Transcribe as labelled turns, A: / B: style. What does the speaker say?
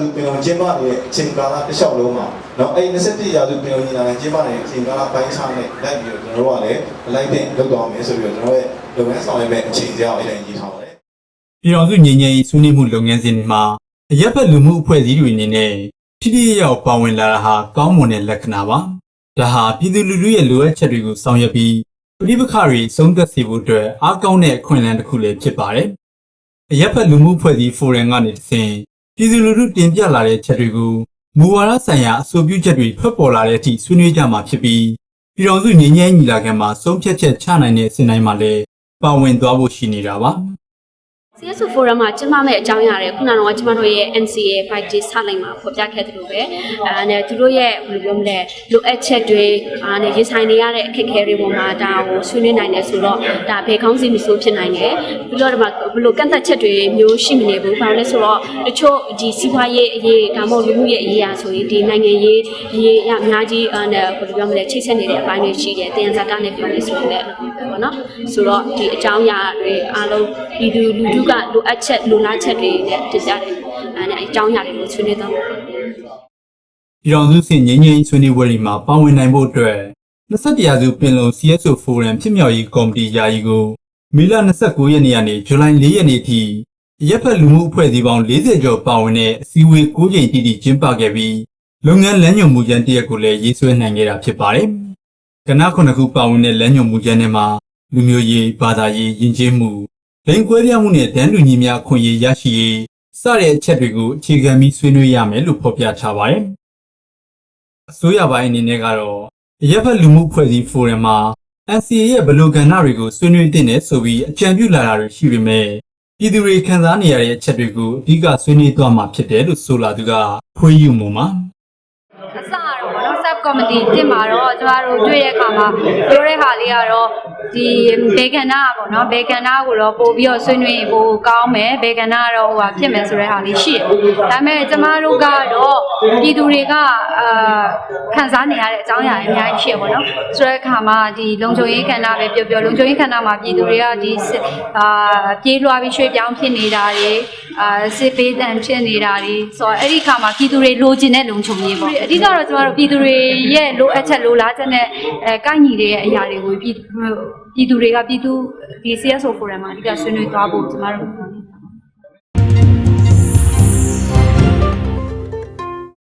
A: စုပင်လုံကျင်းပနေတဲ့အချိန်ကာလတစ်လျှောက်လုံးမှာနော်အဲ့27ရာစုပင်လုံညီလာခံကျင်းပနေတဲ့အချိန်ကာလပိုင်းခြားနဲ့လိုက်ပြီးတော့ကျွန်တော်တို့ကလည်းအလိုက်တင်လုပ်သွားမယ်ဆိုပြီးတော့ကျွန်တော်ရဲ့လုပ်ငန်းဆောင်ရွက်မဲ့အချိန်စရာအတိုင်းရေးထားပါတယ်။
B: ပြည်တော်စုညီငယ်ဆွေးနွေးမှုလုပ်ငန်းစဉ်မှာအရက်ဖက်လူမှုအဖွဲ့အစည်းတွေအနေနဲ့ထိထိရောက်ပါဝင်လာတာဟာကောင်းမွန်တဲ့လက္ခဏာပါ။ဒါဟာပြည်သူလူထုရဲ့လိုအပ်ချက်တွေကိုဆောင်ရွက်ပြီးပြည်ပခါရီဆုံးသက်စေဖို့အတွက်အားကောင်းတဲ့အခွင့်အလမ်းတစ်ခုလည်းဖြစ်ပါတယ်။အရက်ဖက်လူမှုအဖွဲ့အစည်းဖိုရမ်ကနေတဆင့် ပြည်သူလူထုတင်ပြလာတဲ့ချက်တွေကိုမူဝါဒဆိုင်ရာအဆိုပြုချက်တွေထွက်ပေါ်လာတဲ့အထိဆွေးနွေးကြမှာဖြစ်ပြီးပြည်တော်စုငြိမ်းချမ်းရေးညီလာခံမှာဆုံးဖြတ်ချက်ချနိုင်တဲ့အစဉ်တိုင်းမှာလည်းပါဝင်သွားဖို့ရှိနေတာပါ
C: CSO forum မှာကျင်းပမဲ့အကြောင်းအရာတွေခုနကတော့ကျမတို့ရဲ့ NCA 5 days ဆက်လိုက်မှာဖော်ပြခဲ့သလိုပဲအဲနဲ့သူတို့ရဲ့ဘယ်လိုပြောမလဲလိုအပ်ချက်တွေအာနဲ့ရေးဆိုင်နေရတဲ့အခက်အခဲတွေပေါ်မှာဒါကိုဆွေးနွေးနိုင်တယ်ဆိုတော့ဒါဘယ်ကောင်းစီမဆိုဖြစ်နိုင်တယ်ပြီးတော့ဒီမှာဘယ်လိုကန့်သက်ချက်တွေမျိုးရှိမနေဘူးဘာလို့လဲဆိုတော့တချို့ဒီစီးပွားရေးအရေးဒါမှမဟုတ်လူမှုရေးအရေးအရဆိုရင်ဒီနိုင်ငံရေးအရေးအများကြီးအဲနဲ့ဘယ်လိုပြောမလဲချိတ်ဆက်နေတဲ့အပိုင်းတွေရှိတယ်တင်စကားနဲ့ပြောနေဆိုရင်လည်းပေါ့နော်ဆိုတော့ဒီအကြောင်းအရာတွေအားလုံးဒီလူလူထုကလိုအပ်ချက်လိုလားချက်တွေနဲ့တင်ကြတယ်အဲနဲ့အကြောင်းအရာတွေကိုဆွေးနွေးတော့
B: ပြည်တော်စုစင်ငင်းငင်းဆွေးနွေးပွဲတွေမှာပါဝင်နိုင်ဖို့အတွက်21ရာစုပင်လုံ CSO Forum ဖြစ်မြောက်ရေးကော်မတီယာယီကိုမေလ29ရက်နေ့ကနေဇူလိုင်4ရက်နေ့ထိရပ်ဖက်လူမှုအဖွဲ့အစည်းပေါင်း40ကျော်ပါဝင်တဲ့အစည်းအဝေး9ကြိမ်တိတိကျင်းပခဲ့ပြီးလုပ်ငန်းလမ်းညွှန်မှုကျန်းတရက်ကိုလည်းရေးဆွဲနိုင်ခဲ့တာဖြစ်ပါတယ်။ကဏ္ဍခုနှစ်ခုပါဝင်တဲ့လမ်းညွှန်မှုကျန်းထဲမှာလူမျိုးရေး၊ဘာသာရေး၊ယဉ်ကျေးမှု လိင်ကွဲပြားမှုနဲ့တန်းတူညီမျှအခွင့်အရေးရရှိရေးစတဲ့အချက်တွေကိုအခြေခံပြီးဆွေးနွေးရမယ်လို့ဖော်ပြထားပါတယ်။အစိုးရပိုင်းအနေနဲ့ကတော့အရက်ဖက်လူမှုဖွဲ့စည်းဖိုရမ်မှာ NCA ရဲ့ဘယ်လိုကဏ္ဍတွေကိုဆွေးနွေးသင့်တယ်ဆိုပြီးအကြံပြုလာတာတွေရှိပေမဲ့ပြည်သူတွေခံစားနေရတဲ့အချက်တွေကိုအဓိကဆွေးနွေးသွားမှာဖြစ်တယ်လို့ဆိုလာသူကဖွေးယူမှုမှာ
D: အစကတော့ဗောနော် sub committee တင်မှာတော့ကျမတို့တွေ့တဲ့အခါမှာပြောတဲ့ဟာလေးကတော့ ဒီဘေကန္နာပေါ့နော်ဘေကန္နာကိုတော့ပို့ပြီးတော့ဆွေးနွေးပို့ကောင်းမယ်ဘေကန္နာကတော့ဟိုဟာဖြစ်မယ်ဆိုတဲ့ဟာလေးရှိတယ်ဒါပေမဲ့ကျမတို့ကတော့ပြည်သူတွေကအာခံစားနေရတဲ့အကြောင်းအရာတွေအများကြီးရှိရပေါ့နော်ဆိုတဲ့အခါမှာဒီလုံခြုံရေးကဏ္ဍပဲပြောပြောလုံခြုံရေးကဏ္ဍမှာပြည်သူတွေကဒီစစ်အာပြေးလွှားပြီးရွှေ့ပြောင်းဖြစ်နေတာတွေအာစစ်ပေးတန်ဖြစ်နေတာတွေဆိုတော့အဲ့ဒီအခါမှာပြည်သူတွေလိုချင်တဲ့လုံခြုံရေးပေါ့အဓိကတော့ကျမတို့ပြည်သူတွေရဲ့လိုအပ်ချက်လိုလားချက်နဲ့အဲကိုက်ညီတဲ့အရာတွေကိုပြည်ပြည်သူတွေကပြည်သူဒီ CSO forum မှာအဓိကဆွေးနွေးသွားဖို့ကျမတို့